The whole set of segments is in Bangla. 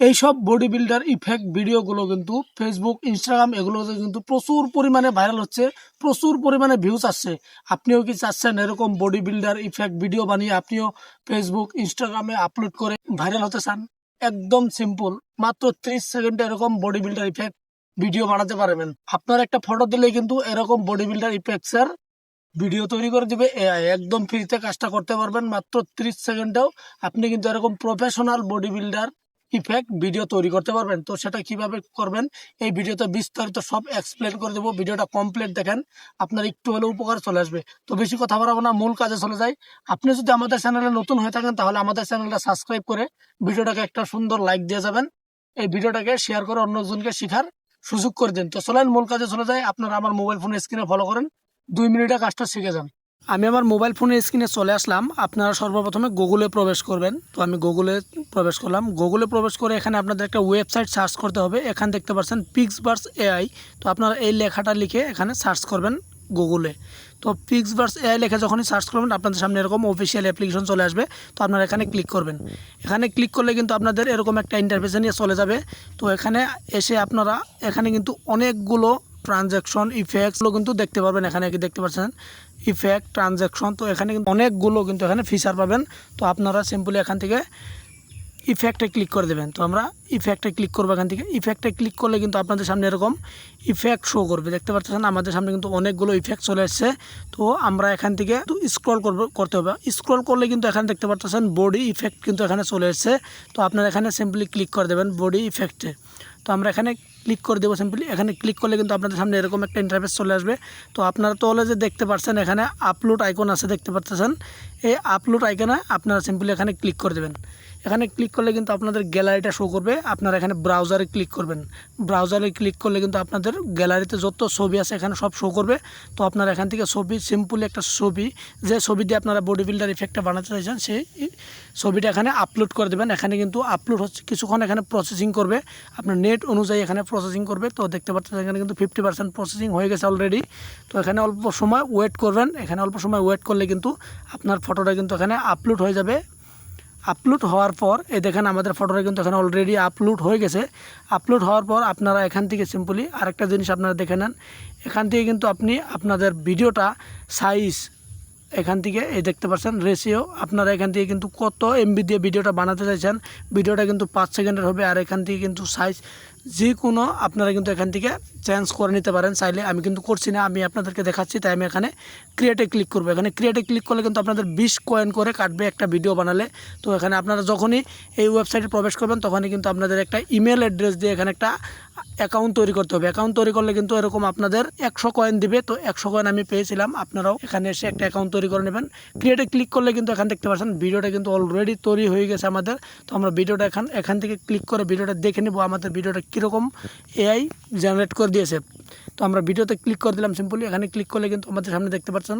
এইসব বডি বিল্ডার ইফেক্ট ভিডিওগুলো কিন্তু ফেসবুক ইনস্টাগ্রাম এগুলোতে কিন্তু প্রচুর পরিমাণে ভাইরাল হচ্ছে, প্রচুর পরিমাণে ভিউজ আসছে। আপনিও কি চাচ্ছেন এরকম বডি বিল্ডার ইফেক্ট ভিডিও বানিয়ে আপনিও ফেসবুক ইনস্টাগ্রামে আপলোড করে ভাইরাল হতে চান? একদম সিম্পল মাত্র ত্রিশ সেকেন্ডে এরকম বডি বিল্ডার ইফেক্ট ভিডিও বানাতে পারবেন। আপনার একটা ফটো দিলে কিন্তু এরকম বডি বিল্ডার ইফেক্টসের ভিডিও তৈরি করে দিবে এআই একদম ফ্রিতে কাজটা করতে পারবেন, মাত্র ত্রিশ সেকেন্ডেও। আপনি কিন্তু এরকম professional body builder effect video তৈরি করতে পারবেন। তো সেটা কীভাবে করবেন, এই ভিডিওতে বিস্তারিত সব এক্সপ্লেন করে দেবো। ভিডিওটা কমপ্লিট দেখেন, আপনার একটু হলেও উপকার চলে আসবে। তো বেশি কথা বাড়াবো না, মূল কাজে চলে যাই। আপনি যদি আমাদের চ্যানেলে নতুন হয়ে থাকেন, তাহলে আমাদের চ্যানেলটা সাবস্ক্রাইব করে ভিডিওটাকে একটা সুন্দর লাইক দিয়ে যাবেন। এই ভিডিওটাকে শেয়ার করে অন্যজনকে শেখার সুযোগ করে দিন। তো চলেন, মূল কাজে চলে যাই। আপনারা আমার মোবাইল ফোনের স্ক্রিনে ফলো করেন। দুই মিনিটে কাজটা শিখে যান। আমি আমার মোবাইল ফোনের স্ক্রিনে চলে আসলাম। আপনারা সর্বপ্রথমে গুগলে প্রবেশ করবেন। তো আমি গুগলে প্রবেশ করলাম। গুগলে প্রবেশ করে এখানে আপনাদের একটা ওয়েবসাইট সার্চ করতে হবে। এখানে দেখতে পাচ্ছেন পিক্সবার্স এআই তো আপনারা এই লেখাটা লিখে এখানে সার্চ করবেন গুগলে তো পিক্সবার্স এআই লেখা যখনই সার্চ করবেন, আপনাদের সামনে এরকম অফিসিয়াল অ্যাপ্লিকেশন চলে আসবে। তো আপনারা এখানে ক্লিক করবেন। এখানে ক্লিক করলে কিন্তু আপনাদের এরকম একটা ইন্টারফেসে নিয়ে চলে যাবে। তো এখানে এসে আপনারা, এখানে কিন্তু অনেকগুলো ট্রানজ্যাকশন ইফেক্টসগুলো কিন্তু দেখতে পারবেন। এখানে দেখতে পাচ্ছেন? ইফেক্ট ট্রানজ্যাকশন তো এখানে কিন্তু অনেকগুলো কিন্তু এখানে ফিচার পাবেন। তো আপনারা সিম্পলি এখান থেকে ইফেক্টে ক্লিক করে দেবেন। তো আমরা ইফেক্টে ক্লিক করব এখান থেকে। ইফেক্টে ক্লিক করলে কিন্তু আপনাদের সামনে এরকম ইফেক্ট শো করবে। দেখতে পাচ্ছেন, আমাদের সামনে কিন্তু অনেকগুলো ইফেক্ট চলে এসছে তো আমরা এখান থেকে স্ক্রল করব করতে হবে। স্ক্রল করলে কিন্তু এখানে দেখতে পাচ্ছেন বডি ইফেক্ট কিন্তু এখানে চলে এসছে তো আপনারা এখানে সিম্পলি ক্লিক করে দেবেন বডি ইফেক্টে তো আমরা এখানে ক্লিক করে দেবো সিম্পলি এখানে ক্লিক করলে কিন্তু আপনাদের সামনে এরকম একটা ইন্টারফেস চলে আসবে। তো আপনারা তো হলে যে দেখতে পাচ্ছেন এখানে আপলোড আইকন আছে দেখতে পাচ্ছেন এই আপলোড আইকনে আপনারা সিম্পলি এখানে ক্লিক করে দেবেন। এখানে ক্লিক করলে কিন্তু আপনাদের গ্যালারিটা শো করবে। আপনারা এখানে ব্রাউজারে ক্লিক করবেন। ব্রাউজারে ক্লিক করলে কিন্তু আপনাদের গ্যালারিতে যত ছবি আছে এখানে সব শো করবে। তো আপনারা এখান থেকে ছবি সিম্পলি একটা ছবি, যে ছবি দিয়ে আপনারা বডি বিল্ডার ইফেক্টটা বানাতে চাইছেন, সেই ছবিটা এখানে আপলোড করে দেবেন। এখানে কিন্তু আপলোড হচ্ছে, কিছুক্ষণ এখানে প্রসেসিং করবে। আপনার নেট অনুযায়ী এখানে প্রসেসিং করবে। তো দেখতে পাচ্ছেন এখানে কিন্তু ফিফটি পার্সেন্ট প্রসেসিং হয়ে গেছে অলরেডি তো এখানে অল্প সময় ওয়েট করবেন। এখানে অল্প সময় ওয়েট করলে কিন্তু আপনার ফটোটা কিন্তু এখানে আপলোড হয়ে যাবে। আপলোড হওয়ার পর, এই দেখেন আমাদের ফটোটা কিন্তু এখানে অলরেডি আপলোড হয়ে গেছে। আপলোড হওয়ার পর আপনারা এখান থেকে সিম্পলি আরেকটা জিনিস আপনারা দেখে নেন। এখান থেকে কিন্তু আপনি আপনাদের ভিডিওটা সাইজ এখান থেকে, এই দেখতে পাচ্ছেন রেশিও আপনারা এখান থেকে কিন্তু কত এমবি দিয়ে ভিডিওটা বানাতে চাইছেন, ভিডিওটা কিন্তু পাঁচ সেকেন্ডের হবে, আর এখান থেকে কিন্তু সাইজ যে কোনো আপনারা কিন্তু এখান থেকে চেঞ্জ করে নিতে পারেন। চাইলে আমি কিন্তু করছি না, আমি আপনাদেরকে দেখাচ্ছি, তাই আমি এখানে ক্রিয়েটে ক্লিক করব। এখানে ক্রিয়েটে ক্লিক করলে কিন্তু আপনাদের বিশ কয়েন করে কাটবে একটা ভিডিও বানালে। তো এখানে আপনারা যখনই এই ওয়েবসাইটে প্রবেশ করবেন, তখনই কিন্তু আপনাদের একটা ইমেল অ্যাড্রেস দিয়ে এখানে একটা অ্যাকাউন্ট তৈরি করতে হবে। অ্যাকাউন্ট তৈরি করলে কিন্তু এরকম আপনাদের একশো কয়েন দিবে। তো একশো কয়েন আমি পেয়েছিলাম, আপনারাও এখানে এসে একটা অ্যাকাউন্ট তৈরি করে নেবেন। ক্রিয়েটে ক্লিক করলে কিন্তু এখান দেখতে পাচ্ছেন ভিডিওটা কিন্তু অলরেডি তৈরি হয়ে গেছে আমাদের। তো আমরা ভিডিওটা এখান এখান থেকে ক্লিক করে ভিডিওটা দেখে নেব, আমাদের ভিডিওটা কীরকম এআই জেনারেট করে দিয়েছে। তো আমরা ভিডিওতে ক্লিক করে দিলাম সিম্পলি এখানে ক্লিক করলে কিন্তু আমাদের সামনে দেখতে পাচ্ছেন,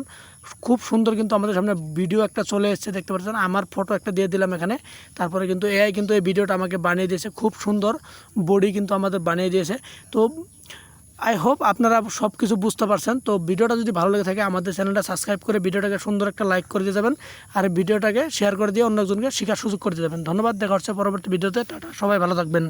খুব সুন্দর কিন্তু আমাদের সামনে ভিডিও একটা চলে এসেছে, দেখতে পাচ্ছেন। আমার ফটো একটা দিয়ে দিলাম এখানে। তারপরে কিন্তু এআই কিন্তু এই ভিডিওটা আমাকে বানিয়ে দিয়েছে, খুব সুন্দর বডি কিন্তু আমাদের বানিয়ে দিয়েছে। তো আই হোপ আপনারা সব কিছু বুঝতে পারছেন। তো ভিডিওটা যদি ভালো লেগে থাকে, আমাদের চ্যানেলটা সাবস্ক্রাইব করে ভিডিওটাকে সুন্দর একটা লাইক করে দিয়ে যাবেন আর ভিডিওটাকে শেয়ার করে দিয়ে অন্য একজনকে শেখার সুযোগ করে দিয়ে যাবেন। ধন্যবাদ, দেখা হচ্ছে পরবর্তী ভিডিওতে। টাটা, সবাই ভালো থাকবেন।